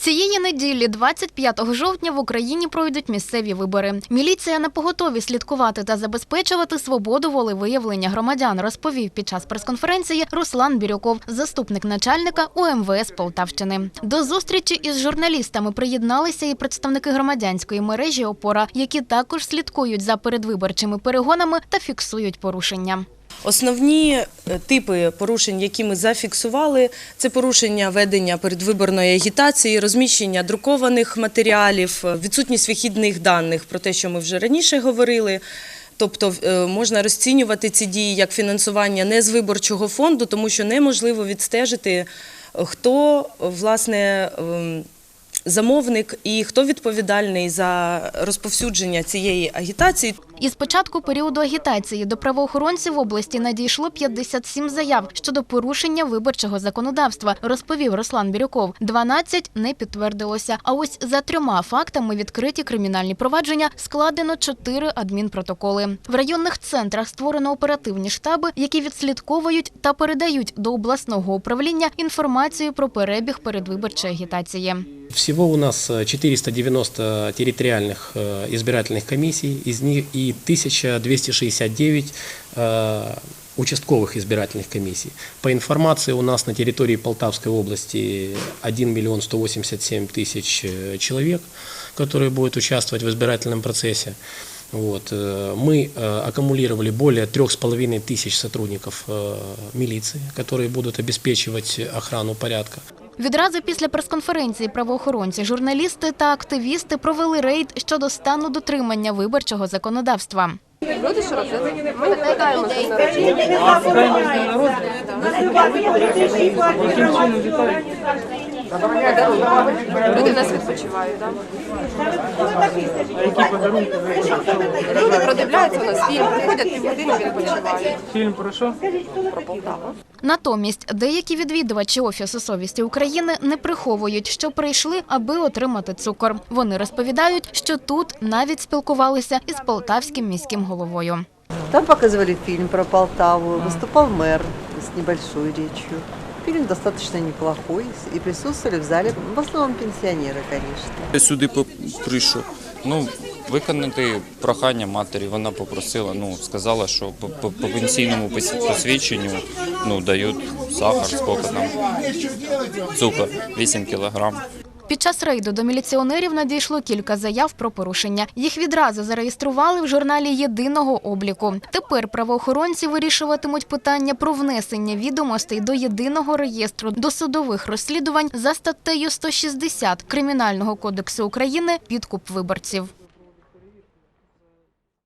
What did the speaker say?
Цієї неділі, 25 жовтня, в Україні пройдуть місцеві вибори. Міліція на поготові слідкувати та забезпечувати свободу волевиявлення громадян, розповів під час прес-конференції Руслан Бірюков, заступник начальника УМВС Полтавщини. До зустрічі із журналістами приєдналися і представники громадянської мережі Опора, які також слідкують за передвиборчими перегонами та фіксують порушення. Основні е, типи порушень, які ми зафіксували, це порушення ведення передвиборної агітації, розміщення друкованих матеріалів, е, відсутність вихідних даних про те, що ми вже раніше говорили. Тобто е, можна розцінювати ці дії як фінансування не з виборчого фонду, тому що неможливо відстежити, хто власне ем, замовник і хто відповідальний за розповсюдження цієї агітації. Із початку періоду агітації до правоохоронців області надійшло 57 заяв щодо порушення виборчого законодавства, розповів Руслан Бірюков. 12 не підтвердилося. А ось за трьома фактами відкриті кримінальні провадження, складено 4 адмінпротоколи. В районних центрах створено оперативні штаби, які відслідковують та передають до обласного управління інформацію про перебіг передвиборчої агітації. Всего у нас э, 490 территориальных э, избирательных комиссий, из них и 1269 э, участковых избирательных комиссий. По информации у нас на территории Полтавской области 1 миллион 187 тысяч э, человек, которые будут участвовать в избирательном процессе. Вот. э, Мы э, аккумулировали более трех с половиной тысяч сотрудников э, милиции, которые будут обеспечивать охрану порядка. Відразу після прес-конференції правоохоронці, журналісти та активісти провели рейд щодо стану дотримання виборчого законодавства. Люди що роблять? Ми днем народження. Люди в нас відпочивають, так? Люди продивляються у нас фільм, приходять півгодини відпочивають. Фільм про що? Про Полтаву. Натомість деякі відвідувачі Офісу совісті України не приховують, що прийшли, аби отримати цукор. Вони розповідають, що тут навіть спілкувалися із полтавським міським головою. Там показывали фильм про Полтаву, выступал мэр с небольшой речью. Фильм достаточно неплохой, и присутствовали в зале в основном пенсионеры, конечно. Я сюди прийшов. Ну, виконати прохання матері. Вона попросила, ну, сказала, що по, по, по пенсійному пос- посвідченню ну, дають сахар, скільки там, цукор, 8 кілограм. Під час рейду до міліціонерів надійшло кілька заяв про порушення. Їх відразу зареєстрували в журналі єдиного обліку. Тепер правоохоронці вирішуватимуть питання про внесення відомостей до єдиного реєстру досудових розслідувань за статтею 160 Кримінального кодексу України підкуп виборців.